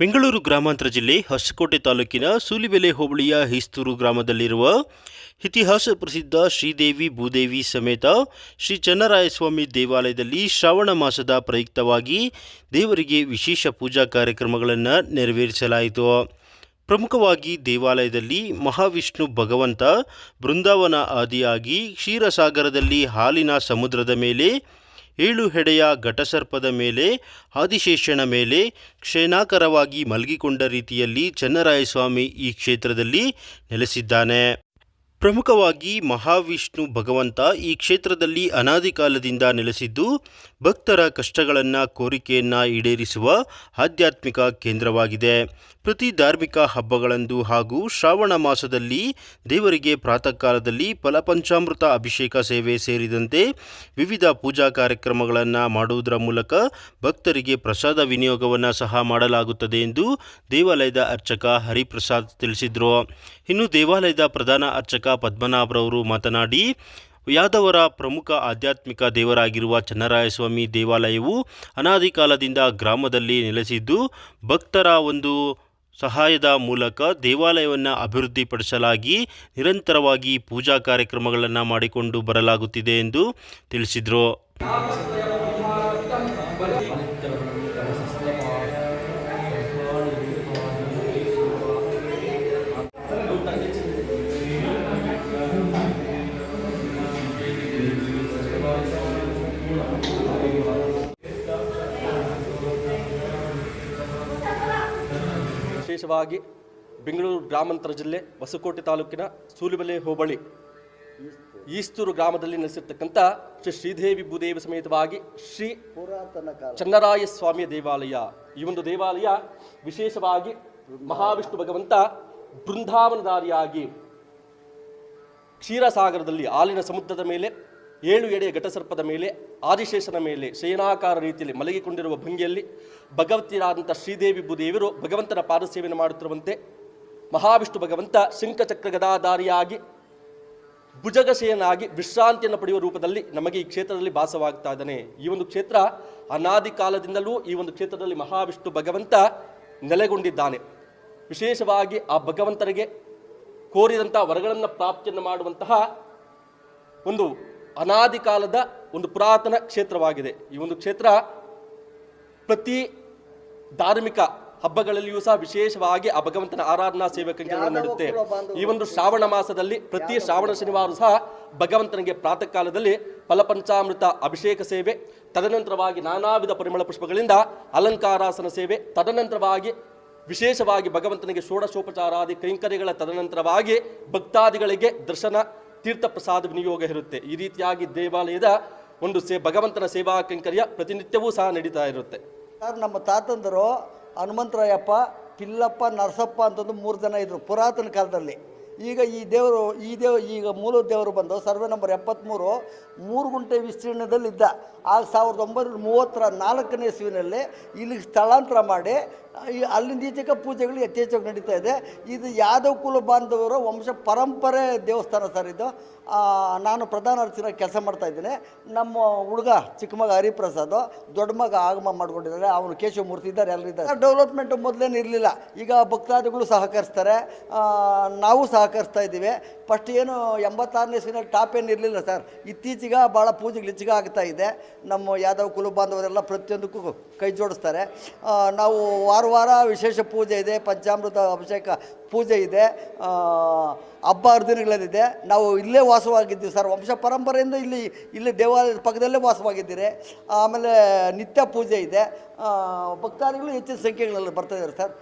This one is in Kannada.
ಬೆಂಗಳೂರು ಗ್ರಾಮಾಂತರ ಜಿಲ್ಲೆ ಹೊಸಕೋಟೆ ತಾಲೂಕಿನ ಸೂಲಿಬೆಲೆ ಹೋಬಳಿಯ ಹಿಸ್ತೂರು ಗ್ರಾಮದಲ್ಲಿರುವ ಇತಿಹಾಸ ಪ್ರಸಿದ್ಧ ಶ್ರೀದೇವಿ ಭೂದೇವಿ ಸಮೇತ ಶ್ರೀ ಚನ್ನರಾಯಸ್ವಾಮಿ ದೇವಾಲಯದಲ್ಲಿ ಶ್ರಾವಣ ಮಾಸದ ಪ್ರಯುಕ್ತವಾಗಿ ದೇವರಿಗೆ ವಿಶೇಷ ಪೂಜಾ ಕಾರ್ಯಕ್ರಮಗಳನ್ನು ನೆರವೇರಿಸಲಾಯಿತು. ಪ್ರಮುಖವಾಗಿ ದೇವಾಲಯದಲ್ಲಿ ಮಹಾವಿಷ್ಣು ಭಗವಂತ ಬೃಂದಾವನ ಆದಿಯಾಗಿ ಕ್ಷೀರಸಾಗರದಲ್ಲಿ ಹಾಲಿನ ಸಮುದ್ರದ ಮೇಲೆ ಏಳು ಹೆಡೆಯ ಘಟಸರ್ಪದ ಮೇಲೆ ಆದಿಶೇಷಣ ಮೇಲೆ ಕ್ಷೇನಾಕರವಾಗಿ ಮಲಗಿಕೊಂಡ ರೀತಿಯಲ್ಲಿ ಚನ್ನರಾಯಸ್ವಾಮಿ ಈ ಕ್ಷೇತ್ರದಲ್ಲಿ ನೆಲೆಸಿದ್ದಾನೆ. ಪ್ರಮುಖವಾಗಿ ಮಹಾವಿಷ್ಣು ಭಗವಂತ ಈ ಕ್ಷೇತ್ರದಲ್ಲಿ ಅನಾದಿ ಕಾಲದಿಂದ ನೆಲೆಸಿದ್ದು, ಭಕ್ತರ ಕಷ್ಟಗಳನ್ನು ಕೋರಿಕೆಯನ್ನು ಈಡೇರಿಸುವ ಆಧ್ಯಾತ್ಮಿಕ ಕೇಂದ್ರವಾಗಿದೆ. ಪ್ರತಿ ಧಾರ್ಮಿಕ ಹಬ್ಬಗಳಂದು ಹಾಗೂ ಶ್ರಾವಣ ಮಾಸದಲ್ಲಿ ದೇವರಿಗೆ ಪ್ರಾತಃ ಕಾಲದಲ್ಲಿ ಫಲಪಂಚಾಮೃತ ಅಭಿಷೇಕ ಸೇವೆ ಸೇರಿದಂತೆ ವಿವಿಧ ಪೂಜಾ ಕಾರ್ಯಕ್ರಮಗಳನ್ನು ಮಾಡುವುದರ ಮೂಲಕ ಭಕ್ತರಿಗೆ ಪ್ರಸಾದ ವಿನಿಯೋಗವನ್ನು ಸಹ ಮಾಡಲಾಗುತ್ತದೆ ಎಂದು ದೇವಾಲಯದ ಅರ್ಚಕ ಹರಿಪ್ರಸಾದ್ ತಿಳಿಸಿದರು. ಇನ್ನು ದೇವಾಲಯದ ಪ್ರಧಾನ ಅರ್ಚಕ ಪದ್ಮನಾಭರವರು ಮಾತನಾಡಿ, ಯಾದವರ ಪ್ರಮುಖ ಆಧ್ಯಾತ್ಮಿಕ ದೇವರಾಗಿರುವ ಚನ್ನರಾಯಸ್ವಾಮಿ ದೇವಾಲಯವು ಅನಾದಿ ಕಾಲದಿಂದ ಗ್ರಾಮದಲ್ಲಿ ನೆಲೆಸಿದ್ದು, ಭಕ್ತರ ಒಂದು ಸಹಾಯದ ಮೂಲಕ ದೇವಾಲಯವನ್ನು ಅಭಿವೃದ್ಧಿಪಡಿಸಲಾಗಿ ನಿರಂತರವಾಗಿ ಪೂಜಾ ಕಾರ್ಯಕ್ರಮಗಳನ್ನು ಮಾಡಿಕೊಂಡು ಬರಲಾಗುತ್ತಿದೆ ಎಂದು ತಿಳಿಸಿದರು. ವಿಶೇಷವಾಗಿ ಬೆಂಗಳೂರು ಗ್ರಾಮಾಂತರ ಜಿಲ್ಲೆ ಹೊಸಕೋಟೆ ತಾಲೂಕಿನ ಸೂಲಿಬಲೆ ಹೋಬಳಿ ಈಸ್ತೂರು ಗ್ರಾಮದಲ್ಲಿ ನೆಲೆಸಿರ್ತಕ್ಕಂಥ ಶ್ರೀ ಶ್ರೀದೇವಿ ಭೂದೇವಿ ಸಮೇತವಾಗಿ ಶ್ರೀ ಪುರಾತನ ಚನ್ನರಾಯ ಸ್ವಾಮಿಯ ದೇವಾಲಯ. ಈ ಒಂದು ದೇವಾಲಯ ವಿಶೇಷವಾಗಿ ಮಹಾವಿಷ್ಣು ಭಗವಂತ ಬೃಂದಾವನದಾರಿಯಾಗಿ ಕ್ಷೀರಸಾಗರದಲ್ಲಿ ಹಾಲಿನ ಸಮುದ್ರದ ಮೇಲೆ ಏಳು ಎಡೆಯ ಘಟಸರ್ಪದ ಮೇಲೆ, ಆದಿಶೇಷನ ಮೇಲೆ, ಶಯನಾಕಾರ ರೀತಿಯಲ್ಲಿ ಮಲಗಿಕೊಂಡಿರುವ ಭಂಗಿಯಲ್ಲಿ ಭಗವತಿಯಾದಂಥ ಶ್ರೀದೇವಿ ಭೂದೇವಿಯರು ಭಗವಂತನ ಪಾದಸೇವೆಯನ್ನು ಮಾಡುತ್ತಿರುವಂತೆ ಮಹಾವಿಷ್ಣು ಭಗವಂತ ಶಂಖಚಕ್ರ ಗದಾಧಾರಿಯಾಗಿ ಭುಜಗಶಯನಾಗಿ ವಿಶ್ರಾಂತಿಯನ್ನು ಪಡೆಯುವ ರೂಪದಲ್ಲಿ ನಮಗೆ ಈ ಕ್ಷೇತ್ರದಲ್ಲಿ ಭಾಸವಾಗ್ತಾ ಇದ್ದಾನೆ. ಈ ಒಂದು ಕ್ಷೇತ್ರ ಅನಾದಿ ಕಾಲದಿಂದಲೂ ಈ ಒಂದು ಕ್ಷೇತ್ರದಲ್ಲಿ ಮಹಾವಿಷ್ಣು ಭಗವಂತ ನೆಲೆಗೊಂಡಿದ್ದಾನೆ. ವಿಶೇಷವಾಗಿ ಆ ಭಗವಂತರಿಗೆ ಕೋರಿದಂಥ ವರಗಳನ್ನು ಪ್ರಾಪ್ತಿಯನ್ನು ಮಾಡುವಂತಹ ಒಂದು ಅನಾದಿ ಕಾಲದ ಒಂದು ಪುರಾತನ ಕ್ಷೇತ್ರವಾಗಿದೆ. ಈ ಒಂದು ಕ್ಷೇತ್ರ ಪ್ರತಿ ಧಾರ್ಮಿಕ ಹಬ್ಬಗಳಲ್ಲಿಯೂ ಸಹ ವಿಶೇಷವಾಗಿ ಆ ಭಗವಂತನ ಆರಾಧನಾ ಸೇವೆ ಕಂಕಣಗಳು ನಡೆಯುತ್ತೆ. ಈ ಒಂದು ಶ್ರಾವಣ ಮಾಸದಲ್ಲಿ ಪ್ರತಿ ಶ್ರಾವಣ ಶನಿವಾರ ಸಹ ಭಗವಂತನಿಗೆ ಪ್ರಾತಃ ಕಾಲದಲ್ಲಿ ಫಲಪಂಚಾಮೃತ ಅಭಿಷೇಕ ಸೇವೆ ತದನಂತರವಾಗಿ ನಾನಾ ವಿಧ ಪರಿಮಳ ಪುಷ್ಪಗಳಿಂದ ಅಲಂಕಾರಾಸನ ಸೇವೆ ತದನಂತರವಾಗಿ ವಿಶೇಷವಾಗಿ ಭಗವಂತನಿಗೆ ಷೋಡಶೋಪಚಾರಾದಿ ಕೈಂಕರ್ಯಗಳ ತದನಂತರವಾಗಿ ಭಕ್ತಾದಿಗಳಿಗೆ ದರ್ಶನ ತೀರ್ಥ ಪ್ರಸಾದ ವಿನಿಯೋಗ ಇರುತ್ತೆ. ಈ ರೀತಿಯಾಗಿ ದೇವಾಲಯದ ಒಂದು ಸೇ, ಭಗವಂತನ ಸೇವಾ ಕೈಂಕರ್ಯ ಪ್ರತಿನಿತ್ಯವೂ ಸಹ ನಡೀತಾ ಇರುತ್ತೆ. ಸರ್, ನಮ್ಮ ತಾತಂದರು ಹನುಮಂತರಾಯಪ್ಪ, ಪಿಲ್ಲಪ್ಪ, ನರಸಪ್ಪ ಅಂತಂದು ಮೂರು ಜನ ಇದ್ದರು ಪುರಾತನ ಕಾಲದಲ್ಲಿ. ಈಗ ಈ ದೇವರು, ಈ ದೇವ, ಈಗ ಮೂಲ ದೇವರು ಬಂದು ಸರ್ವೆ ನಂಬರ್ ಎಪ್ಪತ್ತ್ಮೂರು ಮೂರು ಗುಂಟೆ ವಿಸ್ತೀರ್ಣದಲ್ಲಿದ್ದ. ಆಗ ಸಾವಿರದ ಒಂಬೈನೂರ ಮೂವತ್ತರ ನಾಲ್ಕನೇ ಇಸ್ವಿನಲ್ಲಿ ಇಲ್ಲಿಗೆ ಸ್ಥಳಾಂತರ ಮಾಡಿ ಅಲ್ಲಿಂದ ಈಚೆಗೆ ಪೂಜೆಗಳು ಯಥೇಚ್ಛವಾಗಿ ನಡೀತಾ ಇದೆ. ಇದು ಯಾದವ್ ಕುಲ ಬಾಂಧವರ ವಂಶ ಪರಂಪರೆ ದೇವಸ್ಥಾನ ಸರ್ ಇದು. ನಾನು ಪ್ರಧಾನ ಅರ್ಚನ ಕೆಲಸ ಮಾಡ್ತಾ ಇದ್ದೀನಿ. ನಮ್ಮ ಹುಡುಗ ಚಿಕ್ಕ ಮಗ ಹರಿಪ್ರಸಾದ್, ದೊಡ್ಡ ಮಗ ಆಗಮ ಮಾಡ್ಕೊಂಡಿದ್ದಾರೆ. ಅವನು ಕೇಶವಮೂರ್ತಿ ಇದ್ದಾರೆ, ಎಲ್ಲರೂ ಇದ್ದಾರೆ. ಡೆವಲಪ್ಮೆಂಟ್ ಮೊದಲೇನು ಇರಲಿಲ್ಲ. ಈಗ ಭಕ್ತಾದಿಗಳು ಸಹಕರಿಸ್ತಾರೆ. ನಾವು ಸಹಕರಿಸ್ತಾ ಇದ್ದೀವಿ. ಫಸ್ಟ್ ಏನು ಎಂಬತ್ತಾರನೇ ಸೀನಲ್ಲಿ ಟಾಪ್ ಏನು ಇರಲಿಲ್ಲ ಸರ್. ಇತ್ತೀಚೆಗೆ ಭಾಳ ಪೂಜೆಗಳು ಹೆಚ್ಚಿಗೆ ಆಗ್ತಾ ಇದೆ. ನಮ್ಮ ಯಾದವ್ ಕುಲ ಬಾಂಧವರೆಲ್ಲ ಪ್ರತಿಯೊಂದಕ್ಕೂ ಕೈ ಜೋಡಿಸ್ತಾರೆ. ನಾವು ವಾರ ವಾರ ವಿಶೇಷ ಪೂಜೆ ಇದೆ, ಪಂಚಾಮೃತ ಅಭಿಷೇಕ ಪೂಜೆ ಇದೆ ಹಬ್ಬ ಹರಿದಿನಗಳಲ್ಲಿದೆ. ನಾವು ಇಲ್ಲೇ ವಾಸವಾಗಿದ್ದೀವಿ ಸರ್. ವಂಶ ಪರಂಪರೆಯಿಂದ ಇಲ್ಲಿ ಇಲ್ಲಿ ದೇವಾಲಯದ ಪಕ್ಕದಲ್ಲೇ ವಾಸವಾಗಿದ್ದೀರಿ. ಆಮೇಲೆ ನಿತ್ಯ ಪೂಜೆ ಇದೆ. ಭಕ್ತಾದಿಗಳು ಹೆಚ್ಚಿನ ಸಂಖ್ಯೆಗಳಲ್ಲಿ ಬರ್ತಾಯಿದ್ದಾರೆ ಸರ್.